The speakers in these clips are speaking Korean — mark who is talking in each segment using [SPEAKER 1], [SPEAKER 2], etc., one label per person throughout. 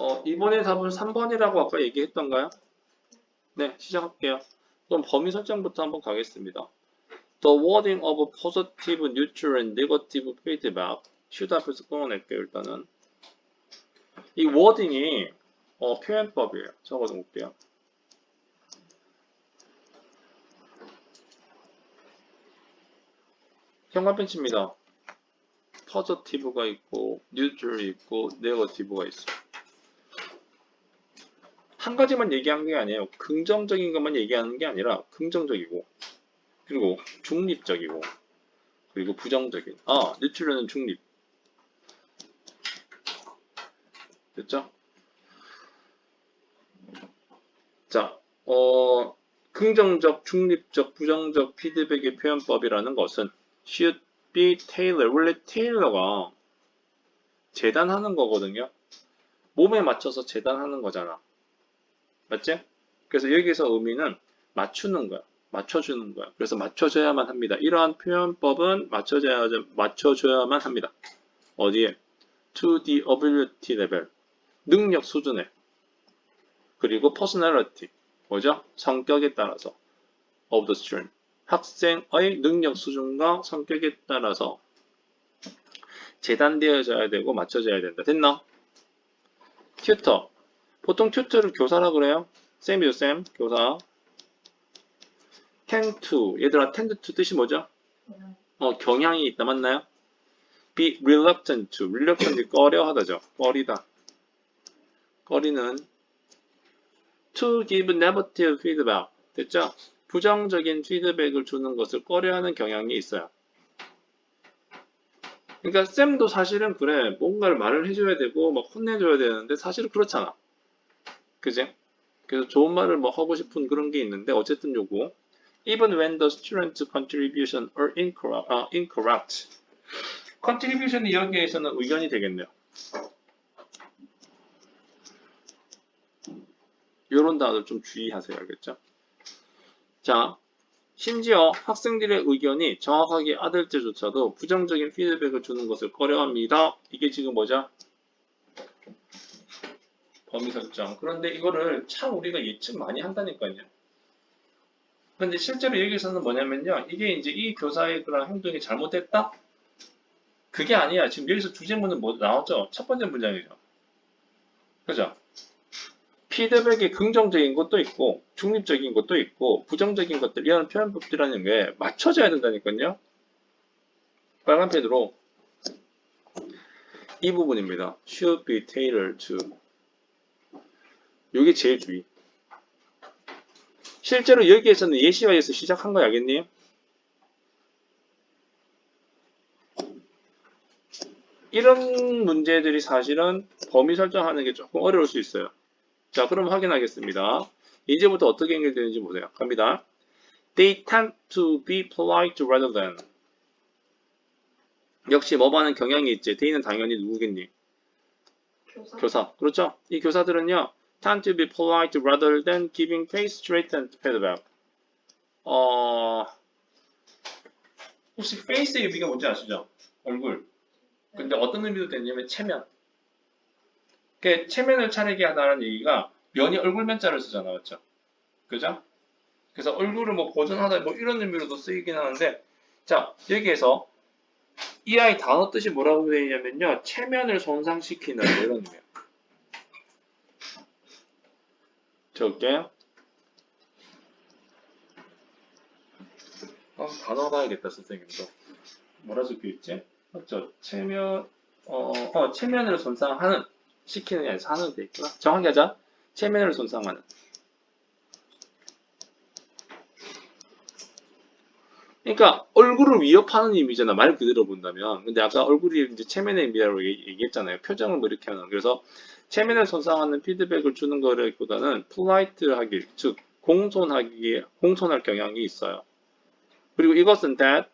[SPEAKER 1] 어, 이번에 답은 3번이라고 아까 얘기했던가요? 네, 시작할게요. 그럼 범위 설정부터 한번 가겠습니다. The wording of positive, neutral, and negative feedback. 슈드 앞에서 끊어낼게요, 일단은. 이 wording이 어, 표현법이에요. 적어서 볼게요. 현관편치입니다. positive가 있고, neutral이 있고, negative가 있어요. 한 가지만 얘기한 게 아니에요. 긍정적인 것만 얘기하는 게 아니라 긍정적이고 그리고 중립적이고 그리고 부정적인 아 뉴트럴은 중립 됐죠? 자, 어, 긍정적, 중립적, 부정적 피드백의 표현법이라는 것은 should be tailor 원래 테일러가 재단하는 거거든요. 몸에 맞춰서 재단하는 거잖아. 맞지? 그래서 여기서 의미는 맞추는 거야. 맞춰주는 거야. 그래서 맞춰줘야만 합니다. 이러한 표현법은 맞춰줘야, 맞춰줘야만 합니다. 어디에? to the ability level. 능력 수준에. 그리고 personality. 뭐죠? 성격에 따라서. of the student. 학생의 능력 수준과 성격에 따라서 재단되어져야 되고 맞춰져야 된다. 됐나? 튜터. 보통 튜터를 교사라 그래요. 쌤이죠, 쌤. 교사. tend to. 얘들아, tend to 뜻이 뭐죠? 어, 경향이 있다. 맞나요? be reluctant to. reluctant이 꺼려하다죠. 꺼리다. 꺼리는 to give negative feedback. 됐죠? 부정적인 피드백을 주는 것을 꺼려하는 경향이 있어요. 그러니까 쌤도 사실은 그래. 뭔가를 말을 해줘야 되고 막 혼내줘야 되는데 사실은 그렇잖아. 그지? 그래서 좋은 말을 뭐 하고 싶은 그런 게 있는데 어쨌든 요거 even when the student's contribution are incorrect, 아, incorrect. contribution이 여기에서는 의견이 되겠네요. 요런 단어들 좀 주의하세요. 알겠죠? 자, 심지어 학생들의 의견이 정확하게 아들 때조차도 부정적인 피드백을 주는 것을 꺼려합니다. 이게 지금 뭐죠? 범위 설정. 그런데 이거를 참 우리가 예측 많이 한다니까요. 근데 실제로 여기서는 뭐냐면요. 이게 이제 이 교사의 그런 행동이 잘못됐다? 그게 아니야. 지금 여기서 주제문은 뭐 나왔죠? 첫 번째 문장이죠. 그죠? 피드백이 긍정적인 것도 있고, 중립적인 것도 있고, 부정적인 것들, 이런 표현법들이라는 게 맞춰져야 된다니까요. 빨간 펜으로 이 부분입니다. should be tailored to 이게 제일 주의. 실제로 여기에서는 예시화에서 시작한 거 알겠니? 이런 문제들이 사실은 범위 설정하는 게 조금 어려울 수 있어요. 자, 그럼 확인하겠습니다. 이제부터 어떻게 연결되는지 보세요. 갑니다. They tend to be polite rather than. 역시 뭐하는 경향이 있지. they는 당연히 누구겠니?
[SPEAKER 2] 교사.
[SPEAKER 1] 교사. 그렇죠? 이 교사들은요. Tend to be polite rather than giving face straight and feedback. 어, 혹시 face의 의미가 뭔지 아시죠? 얼굴. 근데 어떤 의미로 되냐면 체면. 그 체면을 차리게 하다는 얘기가 면이 얼굴 면자를 쓰잖아, 맞죠? 그죠? 그래서 얼굴을 뭐 보존하다 뭐 이런 의미로도 쓰이긴 하는데, 자 여기에서 이 아이 단어 뜻이 뭐라고 되어 있냐면요, 체면을 손상시키는 뭐 이런 의미예요. 적을게요. 어, 단어 봐야겠다, 선생님도. 뭐라 적혀 있지? 맞죠? 체면, 어, 어, 체면을 손상하는, 시키는 게 아니라 하는 데 있구나. 정확히 하자. 체면을 손상하는. 그러니까 얼굴을 위협하는 의미잖아. 말 그대로 본다면. 근데 아까 얼굴이 이제 체면의 의미라고 얘기- 얘기했잖아요. 표정을 뭐 이렇게 하는. 그래서 체면을 손상하는 피드백을 주는 거보다는 polite하기, 즉 공손하기, 공손할 경향이 있어요. 그리고 이것은 that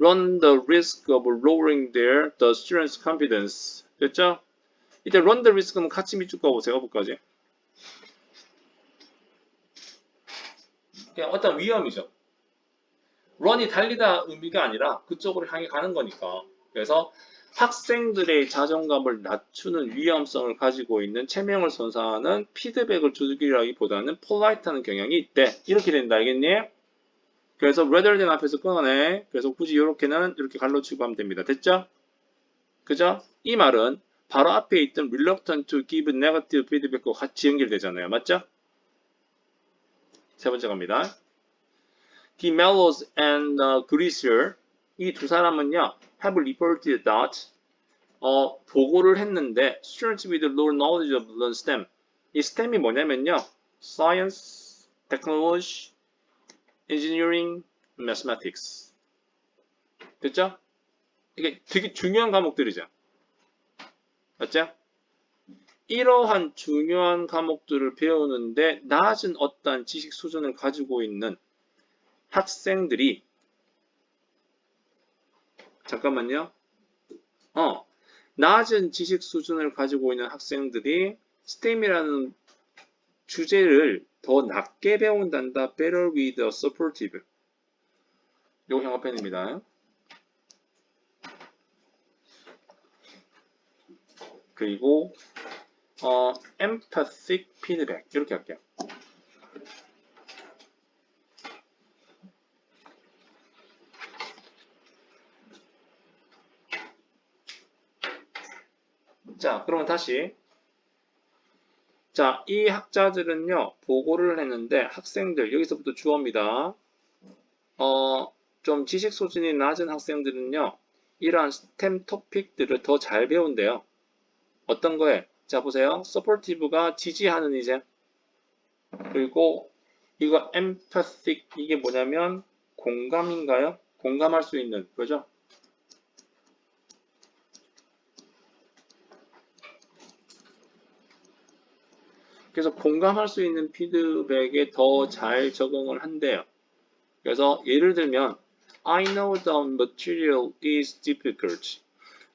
[SPEAKER 1] run the risk of lowering their the students' confidence. 됐죠? 이때 run the risk는 같이 밑줄 그어보세요. 거기까지. 그냥 어떤 위험이죠. Run이 달리다 의미가 아니라 그쪽으로 향해 가는 거니까. 그래서 학생들의 자존감을 낮추는 위험성을 가지고 있는 체명을 선사하는 피드백을 주기라기보다는 폴라이트하는 경향이 있대. 이렇게 된다. 알겠니? 그래서 rather than 앞에서 끊어내. 그래서 굳이 이렇게는 이렇게 갈로치고 하면 됩니다. 됐죠? 그죠? 이 말은 바로 앞에 있던 reluctant to give negative feedback과 같이 연결되잖아요. 맞죠? 세 번째 갑니다. Mellows and uh, Greasier 이두 사람은요 have reported that 어, 보고를 했는데 students with low knowledge of the STEM 이 STEM이 뭐냐면요 Science, Technology, Engineering, Mathematics 됐죠? 이게 되게 중요한 과목들이죠. 맞죠? 이러한 중요한 과목들을 배우는데 낮은 어떤 지식 수준을 가지고 있는 학생들이 잠깐만요. 어, 낮은 지식 수준을 가지고 있는 학생들이 STEM이라는 주제를 더 낮게 배운단다. Better with a supportive. 요 형어펜입니다. 그리고 어, empathic feedback 이렇게 할게요. 자, 그러면 다시 자, 이 학자들은요, 보고를 했는데 학생들, 여기서부터 주어입니다. 어, 좀 지식 수준이 낮은 학생들은요, 이러한 스템 토픽들을 더 잘 배운대요. 어떤 거에? 자, 보세요. 서포티브가 지지하는 이제. 그리고 이거 empathic, 이게 뭐냐면 공감인가요? 공감할 수 있는, 그죠? 그래서 공감할 수 있는 피드백에 더 잘 적응을 한대요. 그래서 예를 들면 I know the material is difficult.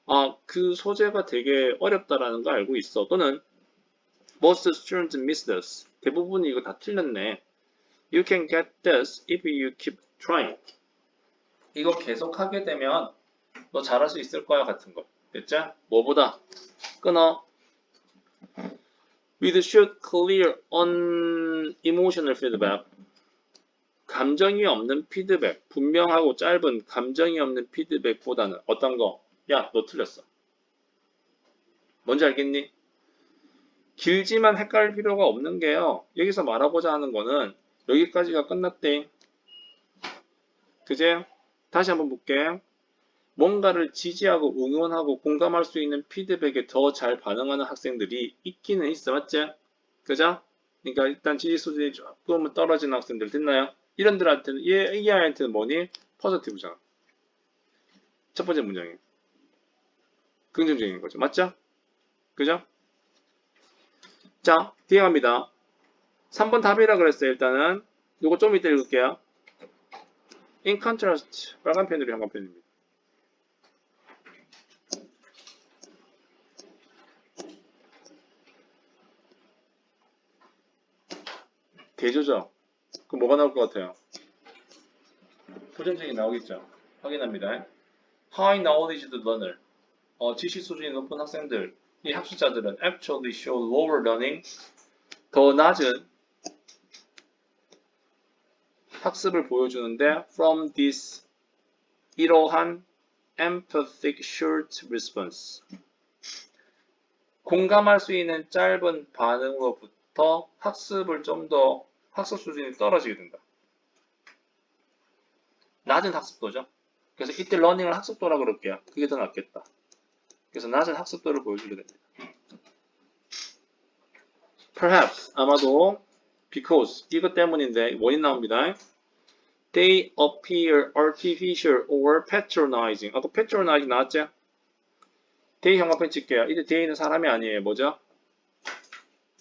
[SPEAKER 1] 아, 그 소재가 되게 어렵다라는 거 알고 있어. 또는 most students miss this. 대부분이 이거 다 틀렸네. You can get this if you keep trying. 이거 계속 하게 되면 너 잘할 수 있을 거야 같은 거. 됐죠? 뭐보다 끊어. With should clear on emotional feedback. 감정이 없는 피드백, 분명하고 짧은 감정이 없는 피드백보다는 어떤 거? 야, 너 틀렸어. 뭔지 알겠니? 길지만 헷갈릴 필요가 없는 게요. 여기서 말하고자 하는 거는 여기까지가 끝났대. 그제? 다시 한번 볼게. 뭔가를 지지하고 응원하고 공감할 수 있는 피드백에 더 잘 반응하는 학생들이 있기는 있어. 맞지? 그죠? 그러니까 일단 지지 수준이 조금은 떨어지는 학생들 됐나요? 이런들한테는 얘, 이 아이한테는 뭐니? 포지티브잖아. 첫 번째 문장이. 긍정적인 거죠. 맞죠? 그죠? 자, 뒤에 갑니다. 3번 답이라 그랬어요. 일단은. 요거 좀 이따 읽을게요. In contrast, 빨간 펜으로 형광 펜입니다. 대조죠. 그럼 뭐가 나올 것 같아요? 부정적이 나오겠죠. 확인합니다. High knowledge learner. 어, 지식 수준이 높은 학생들, 이 학습자들은 actually show lower learning, 더 낮은 학습을 보여주는데 from this 이러한 empathic short response 공감할 수 있는 짧은 반응으로부터 학습을 좀 더 학습 수준이 떨어지게 된다. 낮은 학습도죠. 그래서 이때 러닝을 학습도라 그럴게요. 그게 더 낫겠다. 그래서 낮은 학습도를 보여주게 됩니다. Perhaps 아마도 because 이것 때문인데 원인 나옵니다. They appear artificial or patronizing. 아까 patronizing 나왔죠? they 형광펜 칠게요. 이때 they는 사람이 아니에요. 뭐죠?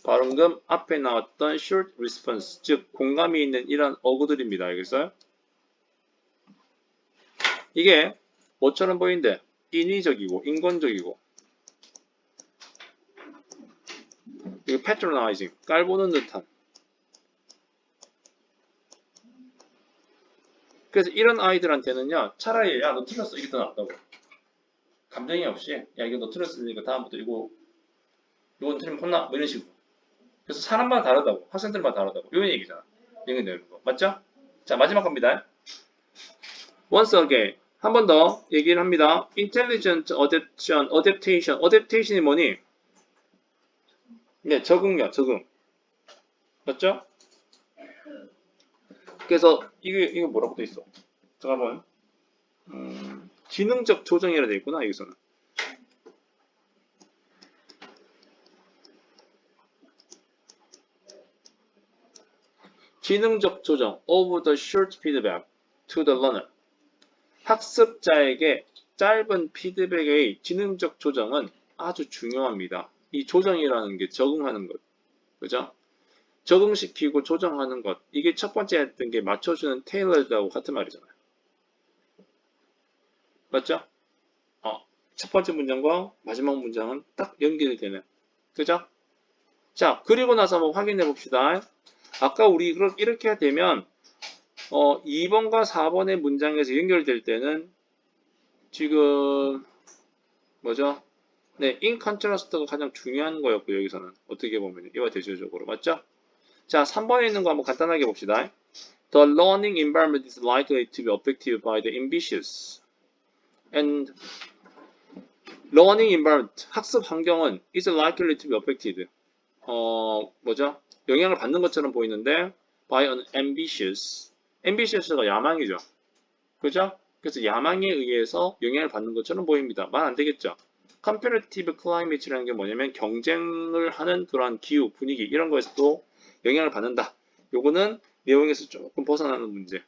[SPEAKER 1] 발음금 앞에 나왔던 short response, 즉 공감이 있는 이런 어구들입니다. 알겠어요? 이게 뭐처럼 보이는데? 인위적이고 인권적이고. 이거 patronizing, 깔보는 듯한. 그래서 이런 아이들한테는요 차라리 야 너 틀렸어. 이게 더 낫다고. 감정이 없이 야 이거 너 틀렸으니까 다음부터 이거 이건 틀리면 혼나. 뭐 이런 식으로 그래서 사람마다 다르다고 학생들마다 다르다고. 이런 얘기잖아. 얘기 내는 거 맞죠? 자 마지막 겁니다. Once again. 한 번 더 얘기를 합니다. Intelligent adaptation adaptation. Adaptation이 뭐니? 네 적응력 적응. 맞죠? 그래서 이게 이거 뭐라고 돼 있어? 잠깐만. 음, 지능적 조정이라 돼 있구나 여기서는 지능적 조정 of the short feedback to the learner 학습자에게 짧은 피드백의 지능적 조정은 아주 중요합니다. 이 조정이라는 게 적응하는 것, 그죠? 적응시키고 조정하는 것, 이게 첫 번째 했던 게 맞춰주는 테일러드하고 같은 말이잖아요. 맞죠? 어, 첫 번째 문장과 마지막 문장은 딱 연결이 되는, 그죠? 자, 그리고 나서 한번 확인해 봅시다. 아까 우리 이렇게 되면 어, 2번과 4번의 문장에서 연결될 때는 지금 뭐죠? 네, in contrast가 가장 중요한 거였고 여기서는 어떻게 보면 이와 대조적으로 맞죠? 자, 3번에 있는 거 한번 간단하게 봅시다. The learning environment is likely to be affected by the ambitious and learning environment 학습 환경은 is likely to be affected 어 뭐죠? 영향을 받는 것처럼 보이는데 by an ambitious ambitious가 야망이죠. 그죠? 그래서 야망에 의해서 영향을 받는 것처럼 보입니다. 말 안 되겠죠? competitive climate라는 게 뭐냐면 경쟁을 하는 그러한 기후, 분위기 이런 거에서도 영향을 받는다. 요거는 내용에서 조금 벗어나는 문제.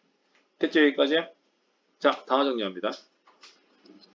[SPEAKER 1] 됐죠? 여기까지? 자, 다음 정리합니다.